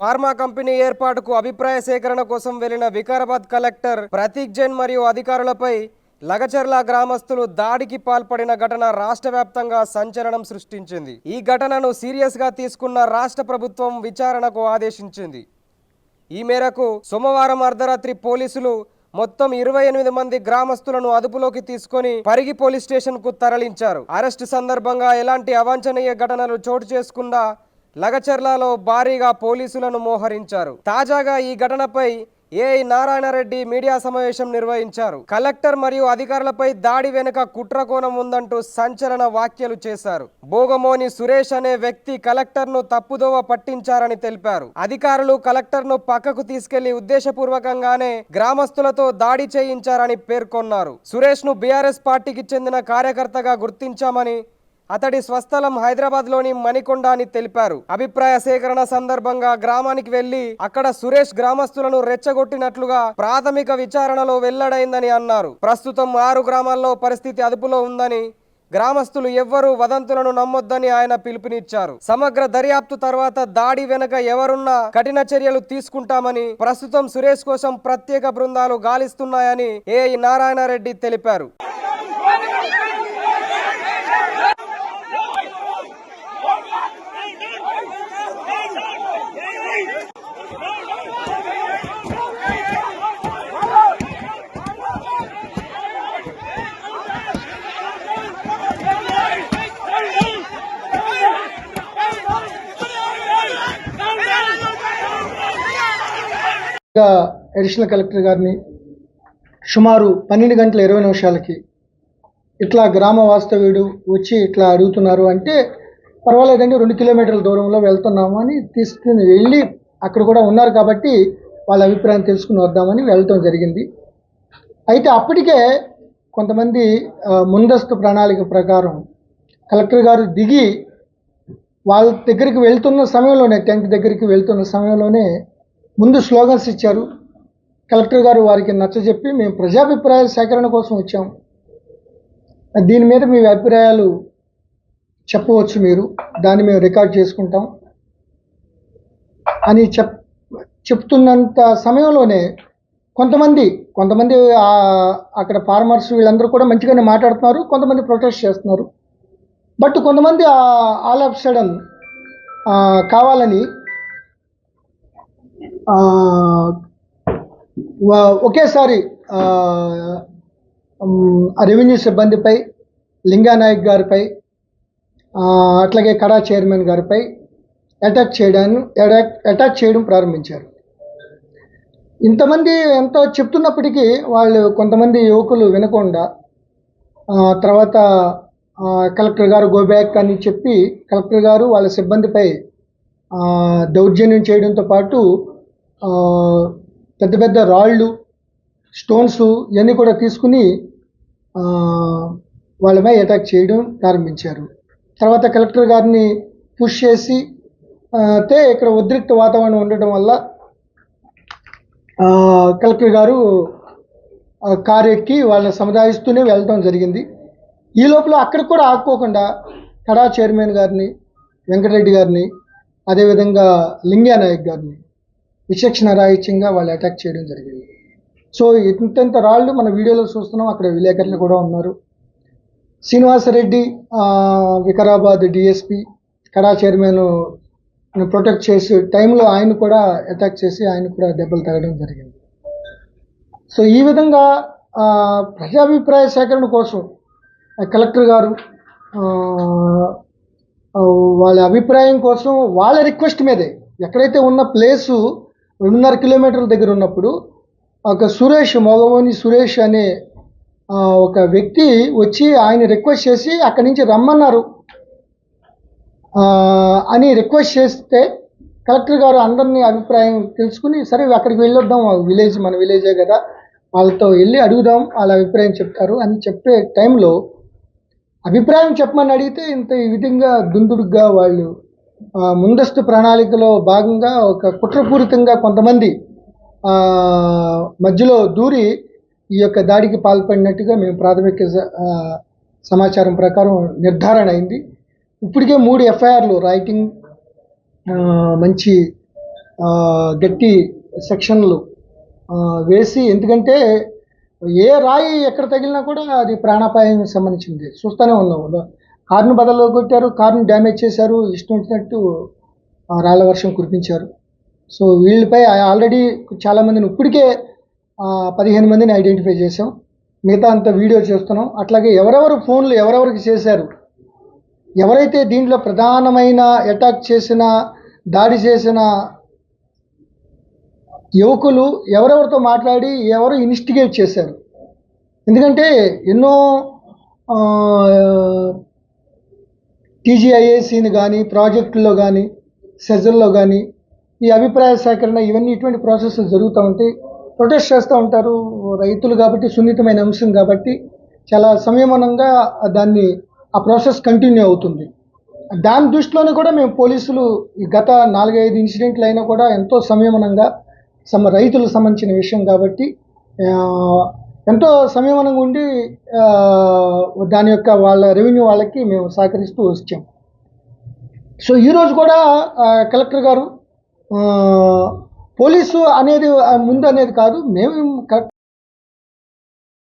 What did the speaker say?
Pharma company ఏర్పాటుకు అభిప్రాయ సేకరణ కోసం వెళ్ళిన వికారాబాద్ కలెక్టర్ ప్రతీక్ జైన్ మరియు అధికారులపై లగచర్ల గ్రామస్తులు దాడికి పాల్పడిన ఘటన రాష్ట్ర వ్యాప్తంగా సంచలనం సృష్టించింది. ఈ ఘటనను సీరియస్గా తీసుకున్న రాష్ట్ర ప్రభుత్వం విచారణకు ఆదేశించింది. ఈ మేరకు సోమవారం అర్ధరాత్రి పోలీసులు మొత్తం ఇరవై ఎనిమిది మంది గ్రామస్తులను అదుపులోకి తీసుకొని పరిగి పోలీస్ స్టేషన్కు తరలించారు. అరెస్టు సందర్భంగా ఎలాంటి అవాంఛనీయ ఘటనలు చోటు చేసుకుండా లగచర్లలో భారీగా పోలీసులను మోహరించారు. తాజాగా ఈ ఘటనపై ఏఐ నారాయణరెడ్డి మీడియా సమావేశం నిర్వహించారు. కలెక్టర్ మరియు అధికారులపై దాడి వెనుక కుట్రకోణం ఉందంటూ సంచలన వ్యాఖ్యలు చేశారు. భోగమోని సురేష్ అనే వ్యక్తి కలెక్టర్ను తప్పుదోవ పట్టించారని తెలిపారు. అధికారులు కలెక్టర్ను పక్కకు తీసుకెళ్ళి ఉద్దేశపూర్వకంగానే గ్రామస్తులతో దాడి చేయించారని పేర్కొన్నారు. సురేష్ను బీఆర్ఎస్ పార్టీకి చెందిన కార్యకర్తగా గుర్తించామని అతడి స్వస్థలం హైదరాబాద్లోని మణికొండ అని తెలిపారు. అభిప్రాయ సేకరణ సందర్భంగా గ్రామానికి వెళ్ళి అక్కడ సురేష్ గ్రామస్తులను రెచ్చగొట్టినట్లుగా ప్రాథమిక విచారణలో వెల్లడైందని అన్నారు. ప్రస్తుతం ఆరు గ్రామాల్లో పరిస్థితి అదుపులో ఉందని గ్రామస్తులు ఎవ్వరూ వదంతులను నమ్మొద్దని ఆయన పిలుపునిచ్చారు. సమగ్ర దర్యాప్తు తర్వాత దాడి వెనుక ఎవరున్నా కఠిన చర్యలు తీసుకుంటామని ప్రస్తుతం సురేష్ కోసం ప్రత్యేక బృందాలు గాలిస్తున్నాయని ఏఐ నారాయణరెడ్డి తెలిపారు. ఇంకా అడిషనల్ కలెక్టర్ గారిని సుమారు పన్నెండు గంటల ఇరవై నిమిషాలకి ఇట్లా గ్రామ వాస్తవ్యుడు వచ్చి ఇట్లా అడుగుతున్నారు అంటే పర్వాలేదండి రెండు కిలోమీటర్ల దూరంలో వెళ్తున్నాము అని తీసుకుని వెళ్ళి అక్కడ కూడా ఉన్నారు కాబట్టి వాళ్ళ అభిప్రాయం తెలుసుకుని వద్దామని వెళ్ళటం జరిగింది. అయితే అప్పటికే కొంతమంది ముందస్తు ప్రణాళిక ప్రకారం కలెక్టర్ గారు దిగి వాళ్ళ దగ్గరికి వెళ్తున్న సమయంలోనే టెంట్ దగ్గరికి వెళ్తున్న సమయంలోనే ముందు స్లోగన్స్ ఇచ్చారు. కలెక్టర్ గారు వారికి నచ్చజెప్పి మేము ప్రజాభిప్రాయాల సేకరణ కోసం వచ్చాం. దీని మీద మీ అభిప్రాయాలు చెప్పవచ్చు మీరు. దాన్ని మేము రికార్డ్ చేసుకుంటాం. అని చెప్ చెప్తున్నంత సమయంలోనే కొంతమంది కొంతమంది అక్కడ ఫార్మర్స్ వీళ్ళందరూ కూడా మంచిగానే మాట్లాడుతున్నారు. కొంతమంది ప్రొటెస్ట్ చేస్తున్నారు. బట్ కొంతమంది ఆల్ ఆఫ్ సడన్ కావాలని ఒకేసారి రెవెన్యూ సిబ్బందిపై లింగానాయక్ గారిపై అట్లాగే కడా చైర్మన్ గారిపై అటాక్ చేయడాన్ని అటాక్ చేయడం ప్రారంభించారు. ఇంతమంది ఎంతో చెప్తున్నప్పటికీ వాళ్ళు కొంతమంది యువకులు వినకుండా తర్వాత కలెక్టర్ గారు గోబ్యాక్ అని చెప్పి కలెక్టర్ గారు వాళ్ళ సిబ్బందిపై దౌర్జన్యం చేయడంతో పాటు పెద్ద పెద్ద రాళ్ళు స్టోన్స్ ఇవన్నీ కూడా తీసుకుని ఆ, వాళ్ళపై అటాక్ చేయడం ప్రారంభించారు. తర్వాత కలెక్టర్ గారిని పుష్ చేసి అయితే ఇక్కడ ఉద్రిక్త వాతావరణం ఉండటం వల్ల కలెక్టర్ గారు కారు ఎక్కి వాళ్ళని సముదాయిస్తూనే వెళ్ళడం జరిగింది. ఈ లోపల అక్కడ కూడా ఆపుకోకుండా కడా చైర్మన్ గారిని వెంకటరెడ్డి గారిని అదేవిధంగా లింగా నాయక్ గారిని విచక్షణ రాహిత్యంగా వాళ్ళు అటాక్ చేయడం జరిగింది. సో ఇంతెంత రాళ్ళు మన వీడియోలో చూస్తున్నాం అక్కడ విలేకరులు కూడా ఉన్నారు. Srinivasareddy Vikarabad DSP KADA chairman protect చేసి టైంలో ఆయన కూడా అటాక్ చేసి ఆయన కూడా దెబ్బలు తగడం జరిగింది. సో ఈ విధంగా ప్రజాభిప్రాయ సేకరణ కోసం కలెక్టర్ గారు వాళ్ళ అభిప్రాయం కోసం వాళ్ళ రిక్వెస్ట్ మీదే ఎక్కడైతే ఉన్న ప్లేసు రెండున్నర కిలోమీటర్ల దగ్గర ఉన్నప్పుడు ఒక సురేష్ మొగమోని సురేష్ అనే ఒక వ్యక్తి వచ్చి ఆయన రిక్వెస్ట్ చేసి అక్కడి నుంచి రమ్మన్నారు. అని రిక్వెస్ట్ చేస్తే కలెక్టర్ గారు అందరినీ అభిప్రాయం తెలుసుకుని సరే అక్కడికి వెళ్ళొద్దాం విలేజ్ మన విలేజే కదా వాళ్ళతో వెళ్ళి అడుగుదాం వాళ్ళ అభిప్రాయం చెప్తారు అని చెప్పే టైంలో అభిప్రాయం చెప్పమని అడిగితే ఇంత ఈ విధంగా దుందుడుగా వాళ్ళు ముందస్తు ప్రణాళికలో భాగంగా ఒక కుట్రపూరితంగా కొంతమంది మధ్యలో దూరి ఈ యొక్క దాడికి పాల్పడినట్టుగా మేము ప్రాథమిక సమాచారం ప్రకారం నిర్ధారణ అయింది. ఇప్పటికే మూడు ఎఫ్ఐఆర్లు రైటింగ్ మంచి గట్టి సెక్షన్లు వేసి ఎందుకంటే ఏ రాయి ఎక్కడ తగిలినా కూడా అది ప్రాణాపాయం సంబంధించింది. చూస్తూనే ఉన్నాం. కార్ను బదల్లో కొట్టారు కార్ను డ్యామేజ్ చేశారు ఇష్టం వచ్చినట్టు రాళ్ళ వర్షం కురిపించారు. సో వీళ్ళపై ఆల్రెడీ చాలామందిని ఇప్పటికే పదిహేను మందిని ఐడెంటిఫై చేసాం మిగతా అంత వీడియో చేస్తున్నాం. అట్లాగే ఎవరెవరు ఫోన్లు ఎవరెవరికి చేశారు ఎవరైతే దీంట్లో ప్రధానమైన అటాక్ చేసిన దాడి చేసిన యువకులు ఎవరెవరితో మాట్లాడి ఎవరు ఇన్స్టిగేట్ చేశారు. ఎందుకంటే ఎన్నో టీజీఐఏసీని కానీ ప్రాజెక్టుల్లో కానీ సెజల్లో కానీ ఈ అభిప్రాయ సేకరణ ఇవన్నీ ఇటువంటి ప్రాసెస్ జరుగుతూ ఉంటాయి ప్రొటెస్ట్ చేస్తూ ఉంటారు రైతులు కాబట్టి సున్నితమైన అంశం కాబట్టి చాలా సంయమనంగా దాన్ని ఆ ప్రాసెస్ కంటిన్యూ అవుతుంది. దాని దృష్టిలోనే కూడా మేము పోలీసులు ఈ గత నాలుగైదు ఇన్సిడెంట్లు అయినా కూడా ఎంతో సంయమనంగా సమ రైతులకు సంబంధించిన విషయం కాబట్టి ఎంతో సంయమనంగా ఉండి దాని యొక్క వాళ్ళ రెవెన్యూ వాళ్ళకి మేము సహకరిస్తూ వచ్చాం. సో ఈరోజు కూడా కలెక్టర్ గారు పోలీసు అనేది ముందు అనేది కాదు మేము కలెక్టర్